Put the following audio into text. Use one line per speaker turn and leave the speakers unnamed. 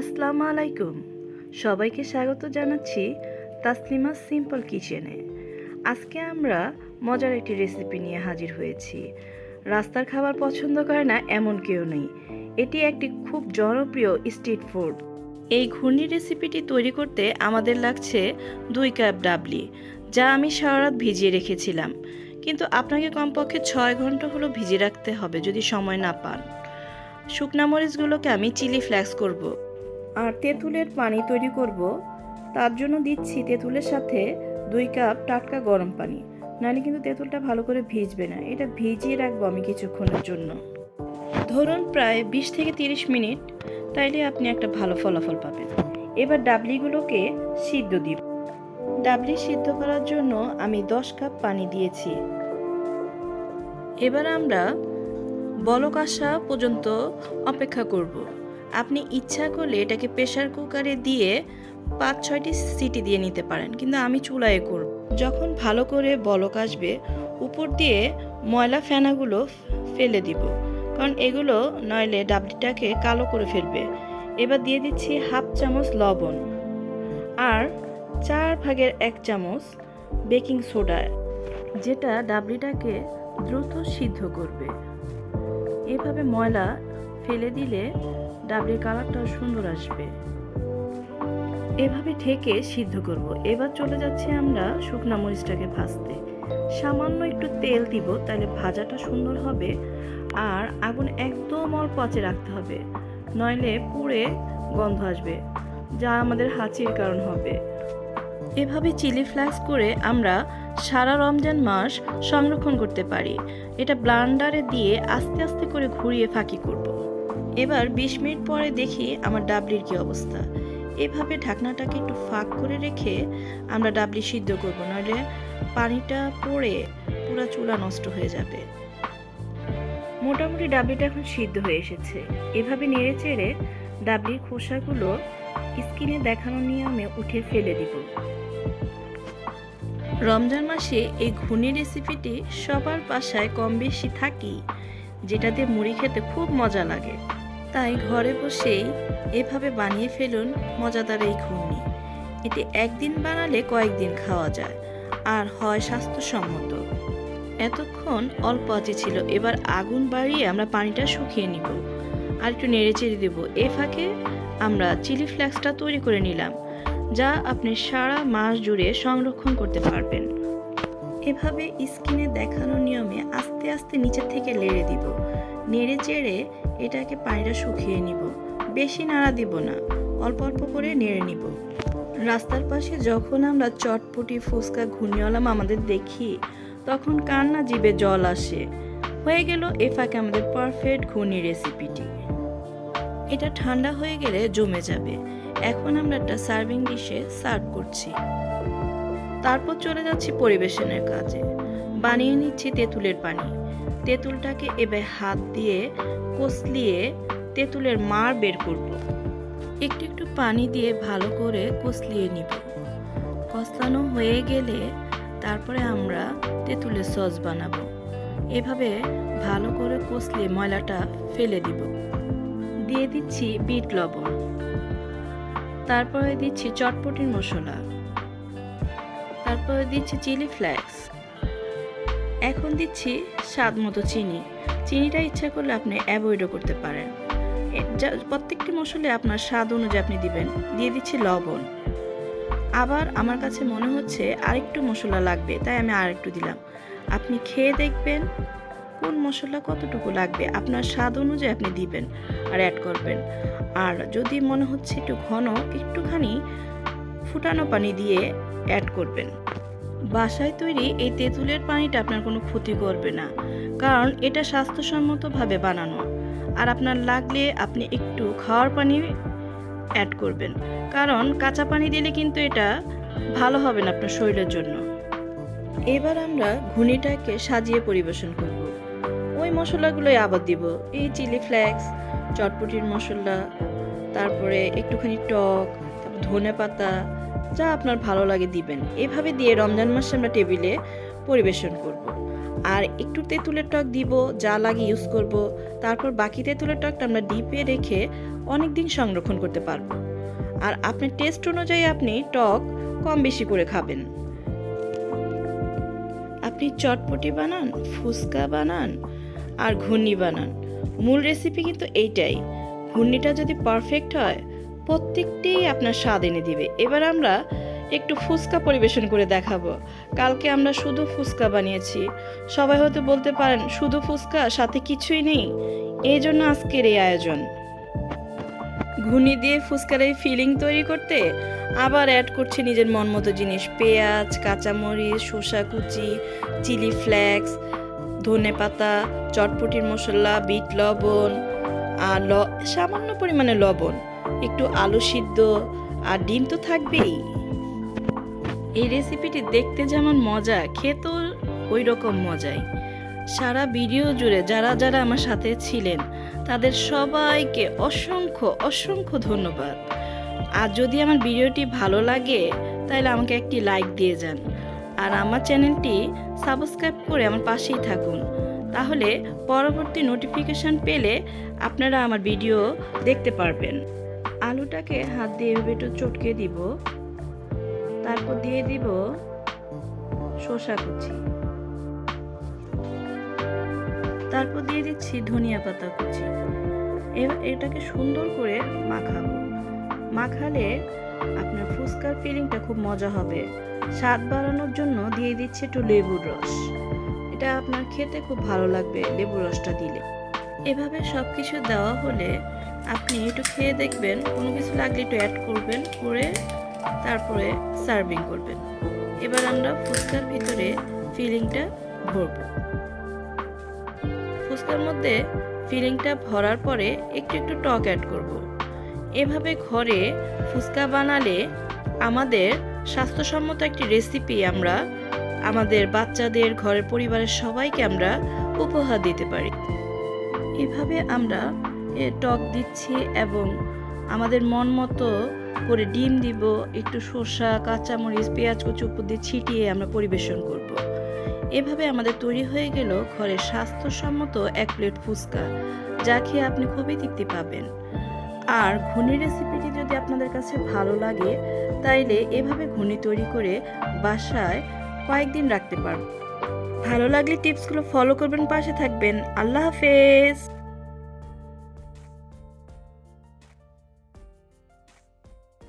আসসালামু আলাইকুম। সবাইকে স্বাগত জানাচ্ছি তাসলিমা সিম্পল কিচেনে। আজকে আমরা মজার একটি রেসিপি নিয়ে হাজির হয়েছি। রাস্তার খাবার পছন্দ করে না এমন কেউ নেই। এটি একটি খুব জনপ্রিয় স্ট্রিট ফুড। এই ঘূর্ণি রেসিপিটি তৈরি করতে আমাদের লাগছে দুই কাপ ডাবলি, যা আমি সারা রাত ভিজিয়ে রেখেছিলাম। কিন্তু আপনাকে কমপক্ষে ছয় ঘণ্টা হলো ভিজিয়ে রাখতে হবে যদি সময় না পান। শুকনা মরিচগুলোকে আমি চিলি ফ্লেক্স করব। আর তেঁতুলের পানি তৈরি করব। তার জন্য দিচ্ছি তেঁতুলের সাথে দুই কাপ টাটকা গরম পানি। নাহলে কিন্তু তেঁতুলটা ভালো করে ভিজবে না। এটা ভিজিয়ে রাখব আমি কিছুক্ষণের জন্য। ধরুন প্রায় বিশ থেকে তিরিশ মিনিট। তাইলে আপনি একটা ভালো ফলাফল পাবেন। এবার ডাবলিগুলোকে সিদ্ধ দিব। ডাবলি সিদ্ধ করার জন্য আমি দশ কাপ পানি দিয়েছি। এবার আমরা বলক আসা পর্যন্ত অপেক্ষা করব। আপনি ইচ্ছা করলে এটাকে প্রেশার কুকারে দিয়ে পাঁচ, ছয়টি সিটি দিয়ে নিতে পারেন। কিন্তু আমি চুলায় করব। যখন ভালো করে বলক আসবে, উপর দিয়ে ময়লা ফেনাগুলো ফেলে দিব। কারণ এগুলো নইলে ডাবলিটাকে কালো করে ফেলবে। এবার দিয়ে দিচ্ছি হাফ চামচ লবণ আর চার ভাগের এক চামচ বেকিং সোডা, যেটা ডাবলিটাকে দ্রুত সিদ্ধ করবে। এভাবে ময়লা ফেলে দিলে ডাবলির কালারটাও সুন্দর আসবে। এভাবে ঠেকে সিদ্ধ করব। এবার চলে যাচ্ছে আমরা শুকনা মরিচটাকে ভাজতে। সামান্য একটু তেল দিব, তাহলে ভাজাটা সুন্দর হবে আর আগুন একদম অল্প আঁচে রাখতে হবে। নইলে পুড়ে গন্ধ আসবে, যা আমাদের হাঁচির কারণ হবে। এভাবে চিলি ফ্লেক্স করে আমরা সারা রমজান মাস সংরক্ষণ করতে পারি। এটা ব্লান্ডারে দিয়ে আস্তে আস্তে করে ঘুরিয়ে ফাঁকি করব। এবার বিশ মিনিট পরে দেখি আমার ডাবলির কি অবস্থা। এভাবে ঢাকনাটাকে একটু ফাঁক করে রেখে আমরা ডাবলি সিদ্ধ করব নইলে পানিটা পড়ে পুরো চুলা নষ্ট হয়ে যাবে। মোটামুটি ডাবলিটা এখন সিদ্ধ হয়ে এসেছে। এভাবে নেড়ে চেড়ে ডাবলির খোসাগুলো স্কিনে দেখানো নিয়মে উঠে ফেলে দিব। রমজান মাসে এই ঘুনি রেসিপিটি সবার বাসায় কম বেশি থাকি। যেটাতে মুড়ি খেতে খুব মজা লাগে। তাই ঘরে বসেই এভাবে বানিয়ে ফেলুন মজাদার এই ঘুগনি এটি একদিন বানালে কয়েকদিন খাওয়া যায়, আর হয় স্বাস্থ্যসম্মত। এতক্ষণ অল্প আঁচে ছিল, এবার আগুন বাড়িয়ে আমরা পানিটা শুকিয়ে নিব। আর একটু নেড়ে চেড়ে দেবো। এ ফাঁকে আমরা চিলি ফ্লেক্সটা তৈরি করে নিলাম, যা আপনি সারা মাস জুড়ে সংরক্ষণ করতে পারবেন। এভাবে স্কিনে দেখানো নিয়মে আস্তে আস্তে নিচে থেকে লেড়ে দিব। নেড়ে চেড়ে এটাকে পানিটা শুকিয়ে নিব। বেশি নাড়া দিব না, অল্প অল্প করে নেড়ে নিব। রাস্তার পাশে যখন আমরা চটপটি ফুচকা ঘূর্ণিওয়ালাম আমাদের দেখি, তখন কান্না জিবে জল আসে। হয়ে গেল এ ফাঁকে আমাদের পারফেক্ট ঘূর্ণি রেসিপিটি এটা ঠান্ডা হয়ে গেলে জমে যাবে। এখন আমরা একটা সার্ভিং ডিশে সার্ভ করছি। তারপর চলে যাচ্ছি পরিবেশনের কাজে। বানিয়ে নিচ্ছি তেঁতুলের পানি। তেঁতুলটাকে এবার হাত দিয়ে কষলিয়ে তেঁতুলের মার বের করব। একটু একটু পানি দিয়ে ভালো করে কষলিয়ে নিব। কষলানো হয়ে গেলে তারপরে আমরা তেঁতুলের সস বানাবো। এভাবে ভালো করে কষলিয়ে ময়লাটা ফেলে দিব। দিয়ে দিচ্ছি বিট লবণ। তারপরে দিচ্ছি চটপটির মশলা। তারপরে দিচ্ছি চিলি ফ্লেক্স। এখন দিচ্ছি স্বাদ মতো চিনি। চিনিটা ইচ্ছা করলে আপনি অ্যাভয়েডও করতে পারেন। প্রত্যেকটি মশলা আপনার স্বাদ অনুযায়ী আপনি দিবেন। দিয়ে দিচ্ছি লবণ। আবার আমার কাছে মনে হচ্ছে আরেকটু মশলা লাগবে, তাই আমি আরেকটু দিলাম। আপনি খেয়ে দেখবেন কোন মশলা কতটুকু লাগবে, আপনার স্বাদ অনুযায়ী আপনি দিবেন আর অ্যাড করবেন। আর যদি মনে হচ্ছে একটু ঘন, একটুখানি ফুটানো পানি দিয়ে অ্যাড করবেন। বাসায় তৈরি এই তেঁতুলের পানিটা আপনার কোনো ক্ষতি করবে না, কারণ এটা স্বাস্থ্যসম্মতভাবে বানানো। আর আপনার লাগলে আপনি একটু খাওয়ার পানি অ্যাড করবেন, কারণ কাঁচা পানি দিলে কিন্তু এটা ভালো হবে না আপনার শরীরের জন্য। এবার আমরা ঘুনিটাকে সাজিয়ে পরিবেশন করব। ওই মশলাগুলোই আবার দিব। এই চিলি ফ্লেক্স, চটপটির মশলা, তারপরে একটুখানি টক ধনে পাতা যা আপনার ভালো লাগে দিবেন। এভাবে দিয়ে রমজান মাসে আমরা টেবিলে পরিবেশন করব। আর একটু তেঁতুলের টক দিব, যা লাগে ইউজ করব। তারপর বাকি তেঁতুলের টকটা আমরা ডিপে রেখে অনেক দিন সংরক্ষণ করতে পারব। আর আপনার টেস্ট অনুযায়ী আপনি টক কম বেশি করে খাবেন। আপনি চটপটি বানান, ফুচকা বানান, আর ঘূর্ণি বানান। মূল রেসিপি কিন্তু এইটাই। ঘূর্ণিটা যদি পারফেক্ট হয় প্রত্যেকটাই আপনার স্বাদ এনে দিবে। এবার আমরা একটু ফুচকা পরিবেশন করে দেখাবো। কালকে আমরা শুধু ফুচকা বানিয়েছি। সবাই হয়তো বলতে পারেন, শুধু ফুচকা, সাথে কিছুই নেই? এই জন্য আজকের এই আয়োজন। ঘুনি দিয়ে ফুচকার এই ফিলিং তৈরি করতে আবার অ্যাড করছে নিজের মন মতো জিনিস। পেঁয়াজ, কাঁচামরিচ, শসা কুচি চিলি ফ্লেক্স ধনে পাতা, চটপটির মশলা, বিট, লবণ, আর ল সামান্য পরিমাণে লবণ। একটু আলু সিদ্ধ আর ডিম তো থাকবেই। এই রেসিপিটি দেখতে যেমন মজা, খেতেও ওই রকম মজাই। সারা ভিডিও জুড়ে যারা যারা আমার সাথে ছিলেন, তাদের সবাইকে অসংখ্য অসংখ্য ধন্যবাদ। আর যদি আমার ভিডিওটি ভালো লাগে, তাহলে আমাকে একটি লাইক দিয়ে যান। আর আমার চ্যানেলটি সাবস্ক্রাইব করে আমার পাশেই থাকুন। তাহলে পরবর্তী নোটিফিকেশন পেলে আপনারা আমার ভিডিও দেখতে পারবেন। আলুটাকে হাত দিয়ে এভাবে একটু চটকে দিব। তারপর দিয়ে দিব শসা কুচি। তারপর দিয়ে দিচ্ছি ধনিয়া পাতা কুচি। এটাকে সুন্দর করে মাখাবো। মাখালে আপনার ফুচকার ফিলিংটা খুব মজা হবে। স্বাদ বাড়ানোর জন্য দিয়ে দিচ্ছি একটু লেবুর রস। এটা আপনার খেতে খুব ভালো লাগবে লেবুর রসটা দিলে। এভাবে সব কিছু দেওয়া হলে আপনি একটু খেয়ে দেখবেন, কোনো কিছু লাগলে একটু অ্যাড করবেন, করে তারপরে সার্ভিং করবেন। এবার আমরা ফুচকার ভিতরে ফিলিংটা ভরবো। ফুচকার মধ্যে ফিলিংটা ভরার পরে একটু একটু টক অ্যাড করব। এভাবে ঘরে ফুচকা বানালে আমাদের স্বাস্থ্যসম্মত একটি রেসিপি আমরা আমাদের বাচ্চাদের, ঘরের পরিবারের সবাইকে আমরা উপহার দিতে পারি। এভাবে আমরা টক দিচ্ছি এবং আমাদের মন মতো করে ডিম দিব, একটু শসা, কাঁচামরিচ, পেঁয়াজ, কুচি, উপর দিয়ে ছিটিয়ে আমরা পরিবেশন করব। এভাবে আমাদের তৈরি হয়ে গেল ঘরের স্বাস্থ্যসম্মত এক প্লেট ফুচকা, যা খেয়ে আপনি খুবই তৃপ্তি পাবেন। আর ঘুনি রেসিপিটি যদি আপনাদের কাছে ভালো লাগে, তাইলে এভাবে ঘুনি তৈরি করে বাসায় কয়েকদিন রাখতে পারবেন ভালো লাগলে টিপসগুলো ফলো করবেন, পাশে থাকবেন। আল্লাহ হাফেজ!